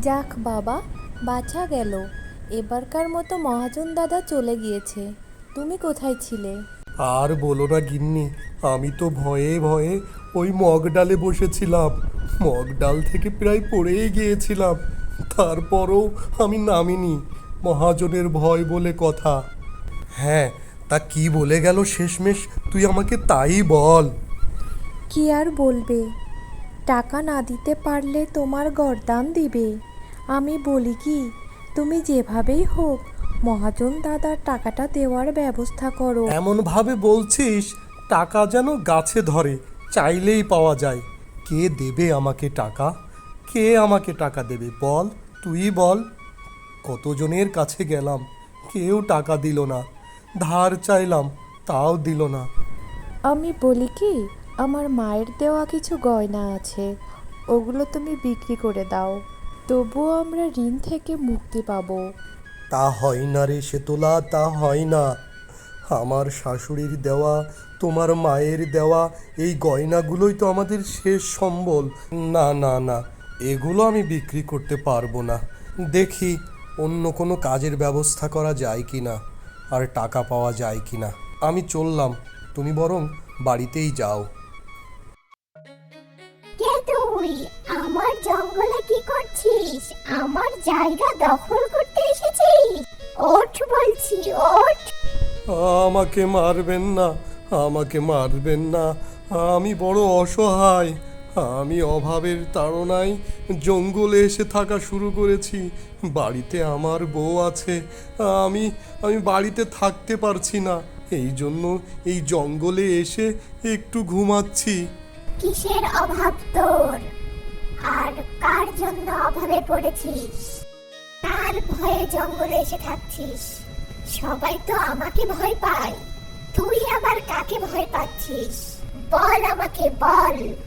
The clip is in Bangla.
যাক বাবা বাঁচা গেল। এবারকার মতো মহাজন দাদা চলে গিয়েছে। তুমি কোথায় ছিলে? আর বলো না গিন্নি আমি তো ভয়ে ভয়ে ওই মগ ডালে বসেছিলাম। মগ ডাল থেকে প্রায় পড়েই গিয়েছিলাম। তারপরও আমি নামিনি। মহাজনের ভয় বলে কথা। হ্যাঁ তা কি বলে গেল শেষমেশ তুই আমাকে তাই বল। কি আর বলবে? টাকা না দিতে পারলে তোমার গরদান দিবে। আমি বলি কি তুমি যেভাবেই হোক মহাজন দাদার টাকাটা দেওয়ার ব্যবস্থা করো। এমন ভাবে বলছিস টাকা যেন গাছে ধরে চাইলেই পাওয়া যায়। কে দেবে আমাকে টাকা? কে আমাকে টাকা দেবে? বল তুই বল। কতজনের কাছে গেলাম কেউ টাকা দিল না। ধার চাইলাম তাও দিল না। আমি বলি কি আমার মায়ের দেওয়া কিছু গয়না আছে, ওগুলো তুমি বিক্রি করে দাও। তবুও আমরা ঋণ থেকে মুক্তি পাব। তা হয় না রে সেতলা তা হয় না। আমার শাশুড়ির দেওয়া, তোমার মায়ের দেওয়া, এই গয়নাগুলোই তো আমাদের শেষ সম্বল। না না না, এগুলো আমি বিক্রি করতে পারব না। দেখি, অন্য কোনো কাজের ব্যবস্থা করা যায় কি না আর টাকা পাওয়া যায় কি না আমি চললাম, তুমি বরং বাড়িতেই যাও। কে তুই আমার জঙ্গলে কি করছিস? আমার জায়গা দখল করতে এসেছিস। ওঠ বলছি, ওঠ। আমাকে মারবেন না, আমাকে মারবেন না। আমি বড় অসহায়, আমি অভাবের তাড়নায় জঙ্গলে এসে থাকা শুরু করেছি। বাড়িতে আমার বউ আছে, আমি আমি বাড়িতে থাকতে পারছি না। এই জন্য এই জঙ্গলে এসে একটু ঘুমাচ্ছি। কিসের অভাব তোর? আর কার জন্য অভাবে পড়েছিস? কার ভয়ে জঙ্গলে এসে থাকছিস? সবাই তো আমাকে ভয় পায়। তুই আবার কাকে ভয় পাচ্ছিস? বল আমাকে, বল।